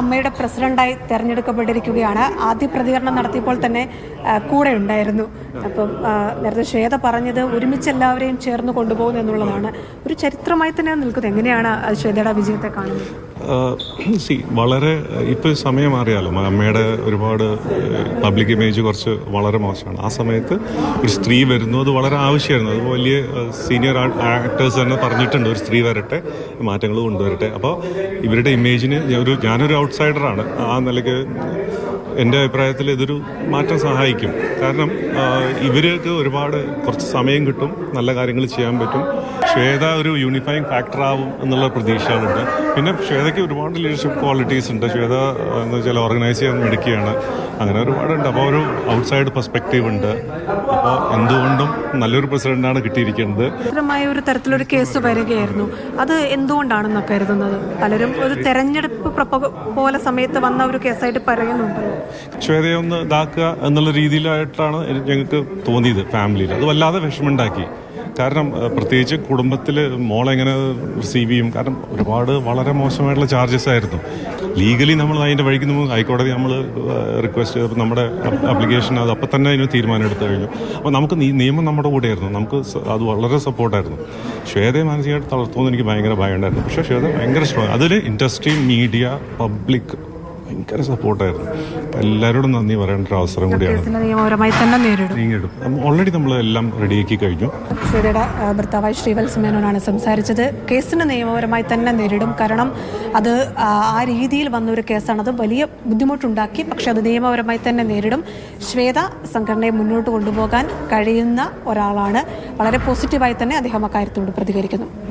അമ്മയുടെ പ്രസിഡന്റായി തെരഞ്ഞെടുക്കപ്പെട്ടിരിക്കുകയാണ്. ആദ്യ പ്രതികരണം നടത്തിയപ്പോൾ തന്നെ കൂടെ ഉണ്ടായിരുന്നു. അപ്പം നേരത്തെ ശ്വേത പറഞ്ഞത് ഒരുമിച്ച് എല്ലാവരെയും ചേർന്ന് കൊണ്ടുപോകുന്നു എന്നുള്ളതാണ്. ഒരു ചരിത്രമായി തന്നെ നിൽക്കുന്നത്. എങ്ങനെയാണ് ശ്വേതയുടെ വിജയത്തെ കാണുന്നത്? സി വളരെ ഇപ്പോൾ സമയം അറിയാലോ. അമ്മയുടെ ഒരുപാട് പബ്ലിക് ഇമേജ് കുറച്ച് വളരെ മോശമാണ്. ആ സമയത്ത് ഒരു സ്ത്രീ വരുന്നു. അത് വളരെ ആവശ്യമായിരുന്നു. അത് വലിയ സീനിയർ ആക്ടേഴ്സ് തന്നെ പറഞ്ഞിട്ടുണ്ട്. ഒരു സ്ത്രീ വരട്ടെ മാറ്റങ്ങൾ കൊണ്ടുവരട്ടെ. അപ്പോൾ ഇവരുടെ ഇമേജിന് ഒരു ഞാനൊരു ഔട്ട്സൈഡറാണ്. ആ നിലയ്ക്ക് എന്റെ അഭിപ്രായത്തിൽ ഇതൊരു മാറ്റം സഹായിക്കും. കാരണം ഇവർക്ക് ഒരുപാട് കുറച്ച് സമയം കിട്ടും. നല്ല കാര്യങ്ങൾ ചെയ്യാൻ പറ്റും. ശ്വേത ഒരു യൂണിഫൈങ് ഫാക്ടർ ആവും എന്നുള്ള പ്രതീക്ഷകളുണ്ട്. പിന്നെ ശ്വേതയ്ക്ക് ഒരുപാട് ലീഡർഷിപ്പ് ക്വാളിറ്റീസ് ഉണ്ട്. ശ്വേത എന്ന് വെച്ചാൽ ഓർഗനൈസ് ചെയ്യാൻ മിടുക്കിയാണ്. അങ്ങനെ ഒരുപാടുണ്ട്. അപ്പോൾ ഒരു ഔട്ട്സൈഡ് പെർസ്പെക്റ്റീവ് ഉണ്ട്. അപ്പോൾ എന്തുകൊണ്ടും നല്ലൊരു പ്രസിഡന്റാണ് കിട്ടിയിരിക്കുന്നത്. ഒരു തരത്തിലൊരു കേസ് വരികയായിരുന്നു. അത് എന്തുകൊണ്ടാണെന്നൊക്കെ കരുതുന്നത്? പലരും ഒരു തെരഞ്ഞെടുപ്പ് പോലെ സമയത്ത് വന്ന ഒരു കേസായിട്ട് പറയുന്നുണ്ട്. ശ്വേതയെ ഒന്ന് ഇതാക്കുക എന്നുള്ള രീതിയിലായിട്ടാണ് ഞങ്ങൾക്ക് തോന്നിയത് ഫാമിലിയിൽ. അത് വല്ലാതെ വിഷമമുണ്ടാക്കി. കാരണം പ്രത്യേകിച്ച് കുടുംബത്തിൽ മോളെങ്ങനെ റിസീവ് ചെയ്യും? കാരണം ഒരുപാട് വളരെ മോശമായിട്ടുള്ള ചാർജസ് ആയിരുന്നു. ലീഗലി നമ്മൾ അതിന്റെ വഴിക്ക് നമ്മൾ ഹൈക്കോടതി നമ്മൾ റിക്വസ്റ്റ് ചെയ്തപ്പോൾ നമ്മുടെ അപ്ലിക്കേഷൻ അത് അപ്പം തന്നെ അതിന് തീരുമാനം എടുത്തു കഴിഞ്ഞു. അപ്പോൾ നമുക്ക് നിയമം നമ്മുടെ കൂടെ ആയിരുന്നു നമുക്ക് അത് വളരെ സപ്പോർട്ടായിരുന്നു ശ്വേതയെ മാനസികമായിട്ട് തളർത്തുമെന്ന് എനിക്ക് ഭയങ്കര ഭയമുണ്ടായിരുന്നു. പക്ഷേ ശ്വേത ഭയങ്കര സ്ട്രോങ് അതിൽ ഇൻഡസ്ട്രി മീഡിയ പബ്ലിക് ഭയങ്കര സപ്പോർട്ടായിരുന്നു. അപ്പം എല്ലാവരോടും നന്ദി പറയേണ്ട ഒരു അവസരം കൂടിയാണ്. നിയമപരമായി തന്നെ നേരിടും. ഓൾറെഡി നമ്മൾ എല്ലാം റെഡിയാക്കി കഴിഞ്ഞു. ഭർത്താവായി ഭർത്താവായ ശ്രീവത്സ മേനോനാണ് സംസാരിച്ചത്. കേസിന് നിയമപരമായി തന്നെ നേരിടും. കാരണം അത് ആ, ആ രീതിയിൽ വന്ന ഒരു കേസാണ്. അത് വലിയ ബുദ്ധിമുട്ടുണ്ടാക്കി പക്ഷെ അത് നിയമപരമായി തന്നെ നേരിടും. ശ്വേത സംഘടനയെ മുന്നോട്ട് കൊണ്ടുപോകാൻ കഴിയുന്ന ഒരാളാണ്. വളരെ പോസിറ്റീവായി തന്നെ അദ്ദേഹം അക്കാര്യത്തോട് പ്രതികരിക്കുന്നു.